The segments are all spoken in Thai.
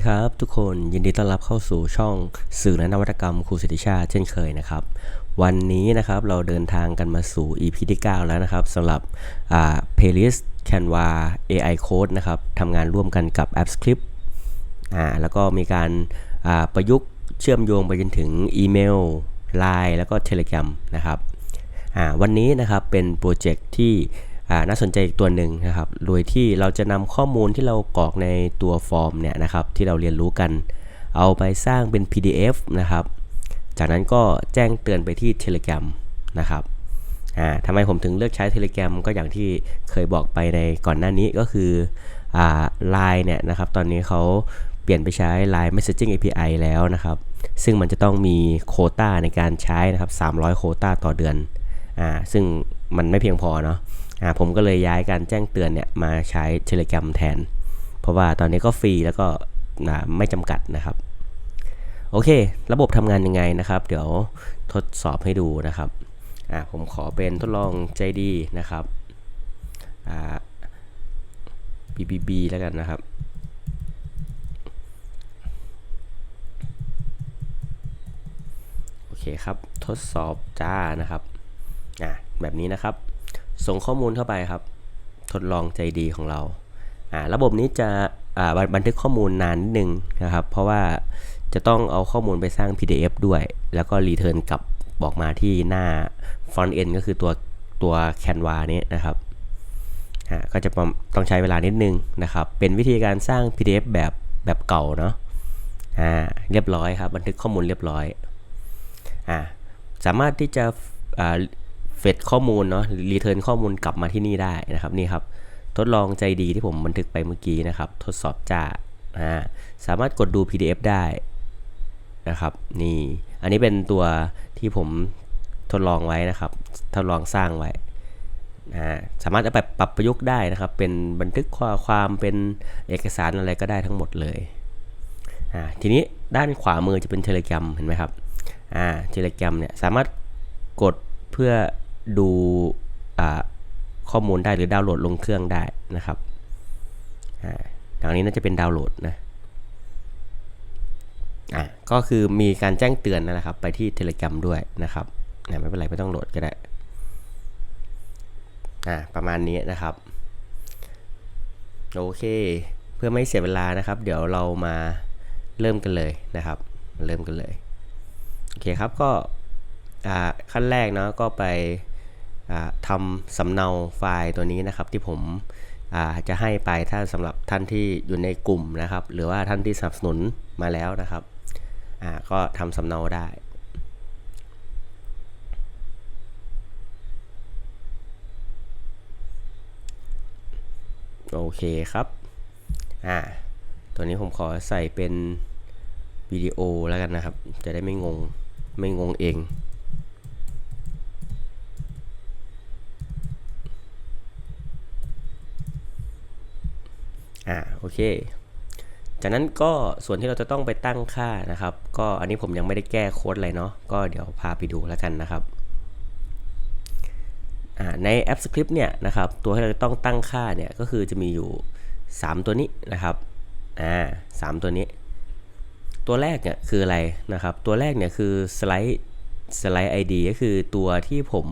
ดีครับ ทุกคนยินดีต้อนรับเข้าสู่ช่องสื่อและนวัตกรรมครูสิทธิชาเช่นเคยนะครับ วันนี้นะครับเราเดินทางกันมาสู่ EP ที่ 9 แล้วนะครับสำหรับอ่า playlist Canva AI Code นะครับทำงานร่วมกันกับ AppScript อ่าแล้วก็มีการอ่าประยุกต์เชื่อมโยงไปจนถึงอีเมล Line แล้วก็ Telegram นะครับอ่าวันนี้นะครับเป็นโปรเจกต์ที่ น่าสนใจอีกตัวหนึ่งนะครับ โดยที่เราจะนำข้อมูลที่เรากรอกในตัวฟอร์มเนี่ยนะครับ ที่เราเรียนรู้กัน เอาไปสร้างเป็น PDF นะครับ จากนั้นก็แจ้งเตือนไปที่ Telegram นะครับทำไมผมถึงเลือกใช้ Telegram ก็อย่างที่เคยบอกไปในก่อนหน้านี้ก็คืออ่า Line เนี่ยนะครับ ตอนนี้เขาเปลี่ยนไปใช้ Line Messaging API แล้วนะครับ ซึ่งมันจะต้องมีโคต้าในการใช้นะครับ 300 โคต้าต่อเดือน อ่า ซึ่งมันไม่เพียงพอเนาะ ผมก็เลยย้ายการแจ้งเตือนเนี่ยมาใช้ Telegram แทน เพราะว่าตอนนี้ก็ฟรีแล้วก็ไม่จำกัดนะครับ โอเค ระบบทำงานยังไงนะครับ เดี๋ยวทดสอบให้ดูนะครับอ่าผมขอเป็นทดลองใจดีนะครับอ่า BBB แล้วกันนะครับโอเคครับ ทดสอบจ้านะครับอะแบบนี้นะครับ ส่งข้อมูลเข้าไปครับ ทดลองใจดีของเราอ่าระบบนี้จะอ่าบันบันทึกข้อมูลนานนิดนึงนะครับ เพราะว่าจะต้องเอาข้อมูลไปสร้าง PDF ด้วย แล้วก็รีเทิร์นกลับบอกมาที่หน้า front end ก็คือตัวตัว Canva นี้นะครับอ่าก็จะประต้องใช้เวลานิดนึงนะครับ เป็นวิธีการสร้าง PDF แบบแบบเก่าเนาะอ่าเรียบร้อยครับ บันทึกข้อมูลเรียบร้อยอ่าสามารถที่จะอ่า เฟดข้อมูลเนาะรีเทิร์นข้อมูลกลับมาที่นี่ได้นะครับนี่ครับทดลองใจดีที่ผมบันทึกไปเมื่อกี้นะครับ ทดสอบจ้าอ่าสามารถกดดู PDF ได้นะครับนี่อันนี้เป็นตัวที่ผมทดลองไว้นะครับ ทดลองสร้างไว้อ่าสามารถเอาไปปรับประยุกต์ได้นะครับ เป็นบันทึกข้อความเป็นเอกสารอะไรก็ได้ทั้งหมดเลยอ่าทีนี้ด้านขวามือจะเป็น Telegram เห็นไหมครับอ่า Telegram เนี่ยสามารถกดเพื่อ ดูข้อมูลได้หรือดาวน์โหลดลงเครื่องได้นะครับอ่าดังนี้น่าจะเป็นดาวน์โหลดนะอ่าก็คือมีการแจ้งเตือนนั่นแหละครับ ไปที่ Telegram ด้วยนะครับนะไม่เป็นไรไม่ต้องโหลดก็ได้อ่าประมาณนี้นะครับ โอเค เพื่อไม่เสียเวลานะครับ เดี๋ยวเรามาเริ่มกันเลยนะครับ เริ่มกันเลย โอเคครับก็อ่าขั้นแรกเนาะก็ไป ทำสำเนาไฟล์ตัวนี้นะครับที่ผมจะให้ไปถ้าสำหรับท่านที่อยู่ในกลุ่มนะครับ หรือว่าท่านที่สนับสนุนมาแล้วนะครับก็ทำสำเนาได้โอเคครับ อ่า ตัวนี้ผมขอใส่เป็นวิดีโอแล้วกันนะครับ จะได้ไม่งง ไม่งงเอง อ่าโอเค จากนั้นก็ส่วนที่เราจะต้องไปตั้งค่านะครับ ก็อันนี้ผมยังไม่ได้แก้โค้ดอะไรเนาะก็เดี๋ยวพาไปดูแล้วกันนะครับอ่าในแอป Script เนี่ยนะครับตัวที่เราจะต้องตั้งค่าเนี่ยก็คือจะมีอยู่ 3 ตัวนี้นะครับอ่าสามตัวนี้ ตัวแรกเนี่ยคืออะไรนะครับ ตัวแรกเนี่ยคือสไลด์สไลด์ ID ก็คือตัวที่ผม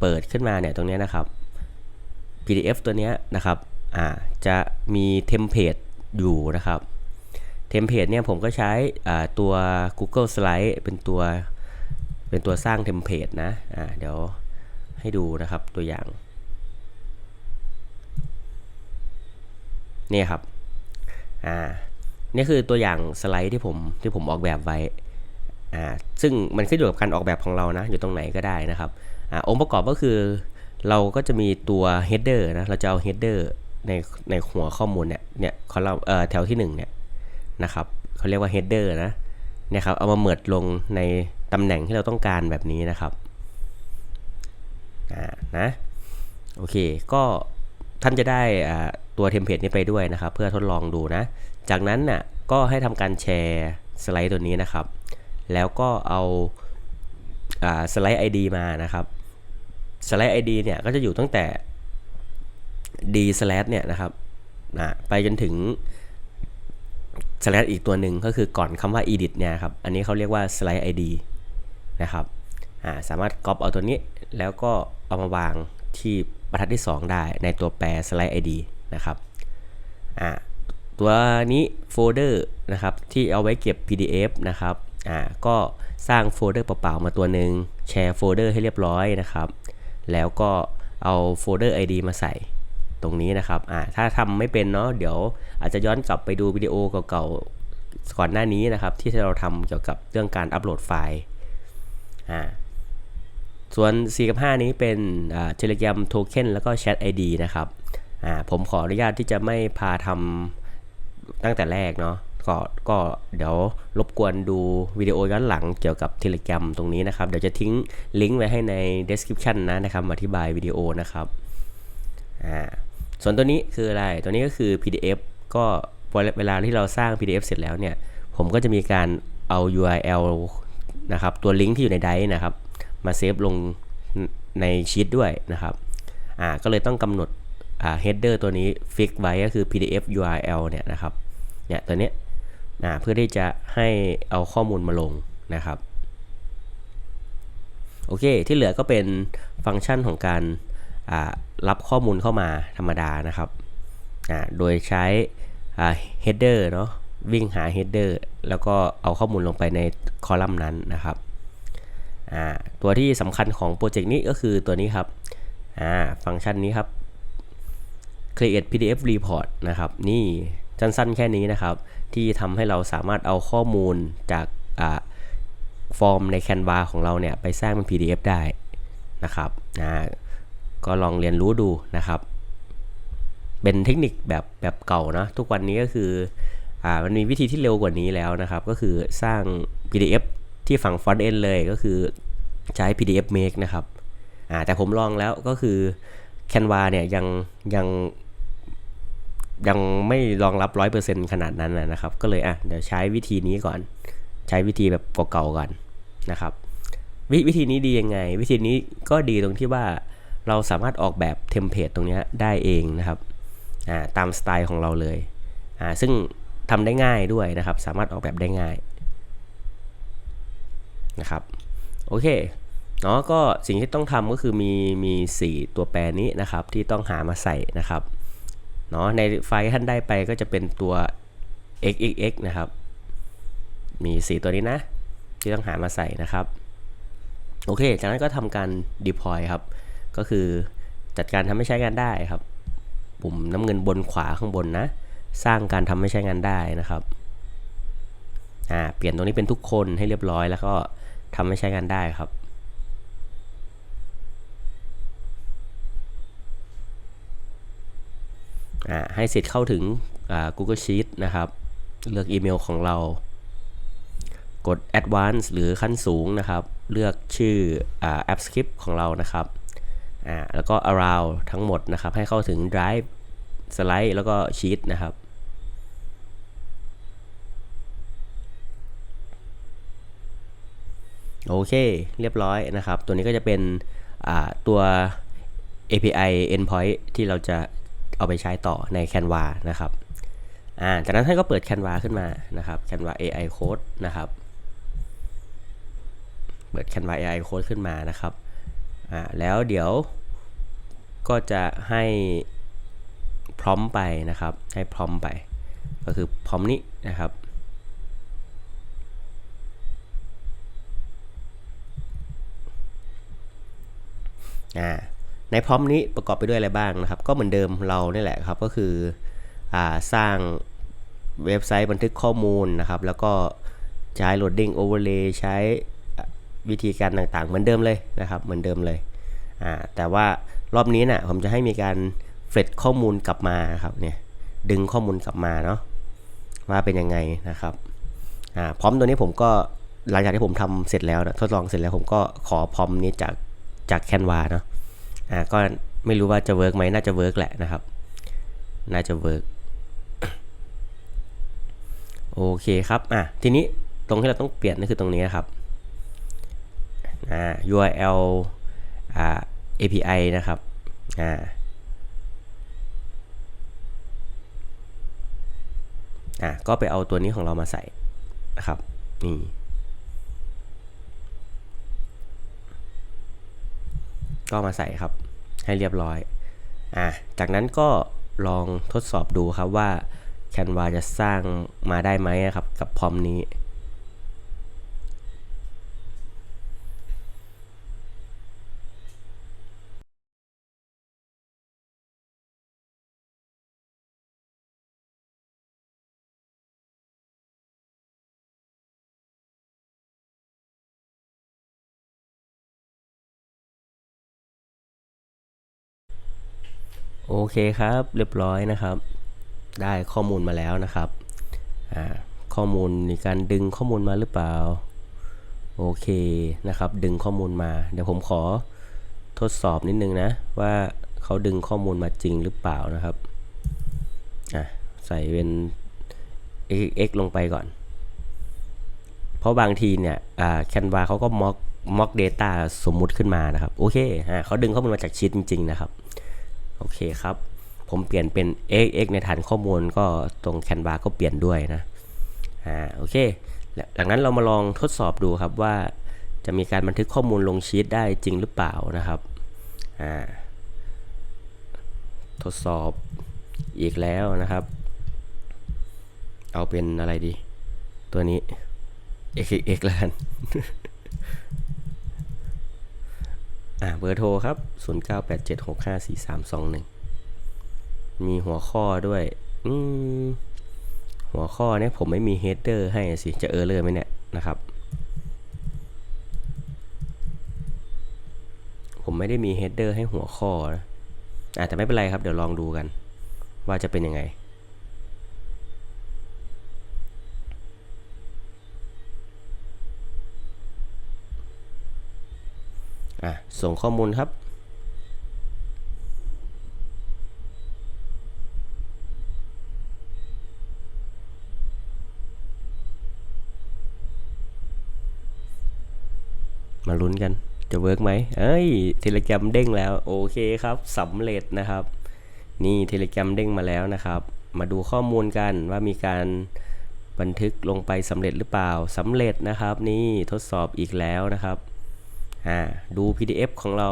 เปิดขึ้นมาเนี่ยตรงนี้นะครับ PDF ตัวเนี้ยนะครับ อ่าจะมีเทมเพลตอยู่นะครับเทมเพลตเนี่ยผมก็ใช้ตัว Google Slide เป็นตัวเป็นตัวสร้างเทมเพลตนะอ่าเดี๋ยวให้ดูนะครับตัวอย่างนี่ครับอ่านี่คือตัวอย่างสไลด์ที่ผมที่ผมออกแบบไว้อ่าซึ่งมันขึ้นอยู่กับการออกแบบของเรานะ อยู่ตรงไหนก็ได้นะครับอ่าองค์ประกอบก็คือเราก็จะมีตัว header นะเราจะเอา header ในในหัวข้อมูลเนี่ยเนี่ยเขาเราเอ่อแถวที่1เนี่ยนะครับเขาเรียกว่า header นะเนี่ยครับเอามาเมิดลงในตำแหน่งที่เราต้องการแบบนี้นะครับอ่านะโอเค ก็ท่านจะได้อ่าตัวเทมเพลตนี้ไปด้วยนะครับ เพื่อทดลองดูนะ จากนั้นน่ะก็ให้ทำการแชร์สไลด์ตัวนี้นะครับ แล้วก็เอาอ่าสไลด์ ID มานะครับสไลด์ ID เนี่ยก็จะอยู่ตั้งแต่ d slash เนี่ยนะครับนะไปจนถึง slash อีกตัวหนึ่งก็คือก่อนคำว่า edit เนี่ยครับ อันนี้เขาเรียกว่า slide id นะครับาสามารถก๊อปเอาตัวนี้แล้วก็เอามาวางที่บรรทัดที่ 2 ได้ในตัวแปร slide id นะครับตัวนี้โฟลเดอร์นะครับที่เอาไว้เก็บ PDF นะครับอ่าก็สร้างโฟลเดอร์เปล่าๆมาตัวหนึ่งแชร์โฟลเดอร์ให้เรียบร้อยนะครับ แล้วก็เอาโฟลเดอร์ ID มาใส่ ตรงนี้นะครับอ่าถ้าทำไม่เป็นเนาะเดี๋ยวอาจจะย้อนกลับไปดูวิดีโอเก่าๆก่อนหน้านี้นะครับ ที่เราทำเกี่ยวกับเรื่องการอัปโหลดไฟล์อ่าส่วน 4 กับ 5 นี้เป็นอ่า Telegram Token แล้วก็ Chat ID นะครับอ่าผมขออนุญาตที่จะไม่พาทำตั้งแต่แรกเนาะก็ก็เดี๋ยวรบกวนดูวิดีโอย้อนหลังเกี่ยวกับ Telegram ตรงนี้นะครับ เดี๋ยวจะทิ้งลิงก์ไว้ให้ใน description นะนะครับอธิบายวิดีโอนะครับ อ่าส่วนตัวนี้คืออะไร ตัวนี้ก็คือ PDF ก็เวลาที่เราสร้าง PDF เสร็จแล้วเนี่ย ผมก็จะมีการเอา URL นะครับ ตัวลิงก์ที่อยู่ในไดร์นะครับ มาเซฟลงในชีตด้วยนะครับ อ่า ก็เลยต้องกำหนด อ่า header ตัวนี้ฟิกไว้ก็คือ PDF URL เนี่ยนะครับ เนี่ยตัวเนี้ยนะเพื่อที่จะให้เอาข้อมูลมาลงนะครับ โอเค ที่เหลือก็เป็นฟังก์ชันของการ รับข้อมูลเข้ามาธรรมดานะครับ โดยใช้ header เนาะวิ่งหา header แล้วก็เอาข้อมูลลงไปในคอลัมน์นั้นนะครับตัวที่สำคัญของโปรเจกต์นี้ก็คือตัวนี้ครับฟังก์ชันนี้ครับ create pdf report นะครับ นี่สั้นๆแค่นี้นะครับ ที่ทำให้เราสามารถเอาข้อมูลจากฟอร์มใน Canva ของเราเนี่ย ไปสร้างเป็น PDF ได้นะครับนะ ก็ลองเรียนรู้ดูนะครับ เป็นเทคนิคแบบแบบเก่านะทุกวันนี้ก็คืออ่ามันมีวิธีที่เร็วกว่านี้แล้วนะครับ ก็คือสร้าง PDF ที่ฝั่ง front end เลยก็คือใช้ PDF Make นะครับอ่าแต่ผมลองแล้วก็คือ Canva เนี่ยยังยังยังไม่รองรับ 100%ขนาดนั้นนะครับ ก็เลยอะเดี๋ยวใช้วิธีนี้ก่อน ใช้วิธีแบบเก่าๆก่อนนะครับววิธีนี้ดียังไง วิธีนี้ก็ดีตรงที่ว่า เราสามารถออกแบบเทมเพลตตรงนี้ได้เองนะครับตามสไตล์ของเราเลย ซึ่งทำได้ง่ายด้วยนะครับ สามารถออกแบบได้ง่ายนะครับโอเคเนาะก็สิ่งที่ต้องทำก็คือมีมี 4 ตัวแปรนี้นะครับ ที่ต้องหามาใส่นะครับเนาะในไฟล์ท่านได้ไปก็จะเป็นตัว xxx นะครับ มี 4 ตัวนี้นะ ที่ต้องหามาใส่นะครับ โอเค จากนั้นก็ทำการ deploy ครับ ก็คือจัดการทำให้ใช้งานได้ครับ ปุ่มน้ำเงินบนขวาข้างบนนะ สร้างการทำให้ใช้งานได้นะครับอ่าเปลี่ยนตรงนี้เป็นทุกคนให้เรียบร้อย แล้วก็ทำให้ใช้งานได้ครับให้สิทธิ์เข้าถึง Google Sheet นะครับ เลือกอีเมลของเรา กด Advanced หรือขั้นสูงนะครับ เลือกชื่อ App Script ของเรานะครับ่าแล้วก็ Around ทั้งหมดนะครับ ให้เข้าถึง Drive Slide แล้วก็ Sheet นะครับโอเค เรียบร้อยนะครับ ตัวนี้ก็จะเป็นตัว API endpoint ที่เราจะเอาไปใช้ต่อใน Canva นะครับ อ่า จากนั้นท่านก็เปิด Canva ขึ้นมานะครับ Canva AI Code นะครับ เปิด Canva AI Code ขึ้นมานะครับ อ่าแล้วเดี๋ยวก็จะให้พร้อมไปนะครับ ให้พร้อมไป ก็คือพร้อมนี้นะครับ อ่าในพร้อมนี้ประกอบไปด้วยอะไรบ้างนะครับ ก็เหมือนเดิมเราเนี่แหละครับก็คืออสร้างเว็บไซต์บันทึกข้อมูลนะครับ แล้วก็ใช้ loading overlay ใช้ วิธีการต่างๆ เหมือนเดิมเลยนะครับ เหมือนเดิมเลยแต่ว่ารอบนี้นะ่ะผมจะให้มีการเฟลดข้อมูลกลับมาครับเนี่ยดึงข้อมูลกลับมาเนาะว่าเป็นยังไงนะครับพร้อมตัวนี้ผมก็หลังจากที่ผมทำเสร็จแล้วนะทดลองเสร็จแล้วผมก็ขอพร้อมนี้จากจากแคนวาเนาะอ่าก็ไม่รู้ว่าจะเวิร์กไหมน่าจะเวิร์กแหละนะครับ น่าจะเวิร์กโอเคครับอะทีนี้ตรงที่เราต้องเปลี่ยนนั่นคือตรงนี้ครับ URL อ่า API นะครับอ่าอะก็ไปเอาตัวนี้ของเรามาใส่นะครับนี่ก็มาใส่ครับให้เรียบร้อยอะจากนั้นก็ลองทดสอบดูครับว่า Canva จะสร้างมาได้ไหมครับกับพรอมนี้ โอเคครับเรียบร้อยนะครับ ได้ข้อมูลมาแล้วนะครับอ่าข้อมูลมีการดึงข้อมูลมาหรือเปล่า โอเคนะครับ ดึงข้อมูลมา เดี๋ยวผมขอทดสอบนิดนึงนะว่าเขาดึงข้อมูลมาจริงหรือเปล่านะครับอะใส่เป็น x ลงไปก่อน เพราะบางทีเนี่ยแคนวาเขาก็ม็อกม็อก Data สมมุติขึ้นมานะครับ โอเคฮะเขาดึงข้อมูลมาจากชีตจริง ๆ นะครับ โอเคครับ ผมเปลี่ยนเป็น x x ในฐานข้อมูลก็ตรง Canva ก็เปลี่ยนด้วยนะ อ่า โอเคแล้วดังนั้นเรามาลองทดสอบดูครับว่าจะมีการบันทึกข้อมูลลงชีตได้จริงหรือเปล่านะครับ อ่า ทดสอบอีกแล้วนะครับ เอาเป็นอะไรดี ตัวนี้ x x x แล้วกัน อ่าเบอร์โทรครับ 0987654321 มีหัวข้อด้วย อืม หัวข้อเนี่ยผมไม่มี header ให้สิจะเออร์เลอร์ไหมเนี่ยนะครับ ผมไม่ได้มี header ให้หัวข้อนะอ่าแต่ไม่เป็นไรครับ เดี๋ยวลองดูกัน ว่าจะเป็นยังไง อะส่งข้อมูลครับมาลุ้นกันจะเวิร์กไหมเอ้ยเทเลกรมเด้งแล้ว โอเคครับสำเร็จนะครับ นี่เทเลกรมเด้งมาแล้วนะครับ มาดูข้อมูลกันว่ามีการบันทึกลงไปสำเร็จหรือเปล่าสำเร็จนะครับ นี่ทดสอบอีกแล้วนะครับ อ่าดู PDF ของเรา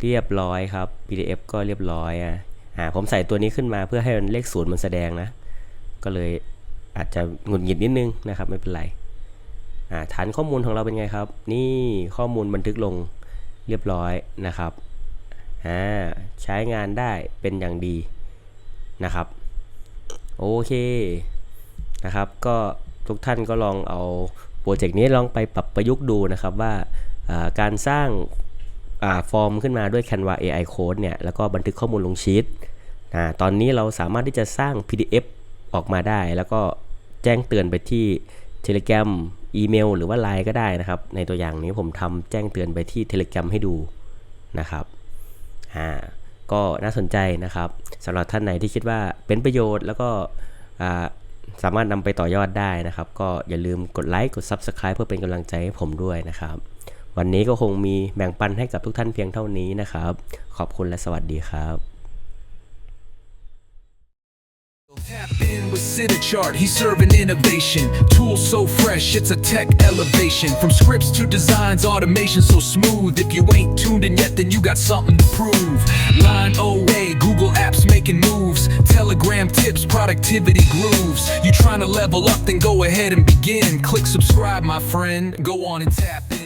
เรียบร้อยครับ PDF ก็เรียบร้อยอะอ่าผมใส่ตัวนี้ขึ้นมาเพื่อให้มันเลขศูนย์มันแสดงนะ ก็เลยอาจจะหงุดหงิดนิดนึงนะครับไม่เป็นไรอ่าฐานข้อมูลของเราเป็นไงครับ นี่ข้อมูลบันทึกลงเรียบร้อยนะครับอ่าใช้งานได้เป็นอย่างดีนะครับโอเคนะครับ ก็ทุกท่านก็ลองเอา โปรเจกต์นี้ลองไปปรับประยุกต์ดูนะครับว่าการสร้างาฟอร์มขึ้นมาด้วย Canva AI Code เนี่ยแล้วก็บันทึกข้อมูลลงชีตตอนนี้เราสามารถที่จะสร้าง PDF ออกมาได้ แล้วก็แจ้งเตือนไปที่ Telegram อีเมลหรือว่า Line ก็ได้นะครับ ในตัวอย่างนี้ผมทำแจ้งเตือนไปที่ Telegram ให้ดูนะครับอ่าก็น่าสนใจนะครับสำหรับท่านไหนที่คิดว่าเป็นประโยชน์แล้วก็ สามารถนำไปต่อยอดได้นะครับ ก็อย่าลืมกดไลค์กด Subscribe เพื่อเป็นกำลังใจให้ผมด้วยนะครับ วันนี้ก็คงมีแบ่งปันให้กับทุกท่านเพียงเท่านี้นะครับ ขอบคุณและสวัสดีครับ Tap in with Chart, he's serving innovation. Tools so fresh, it's a tech elevation. From scripts to designs, automation so smooth. If you ain't tuned in yet, then you got something to prove. Line OA, Google Apps making moves. Telegram tips, productivity grooves. You trying to level up, then go ahead and begin. Click subscribe, my friend. Go on and tap in.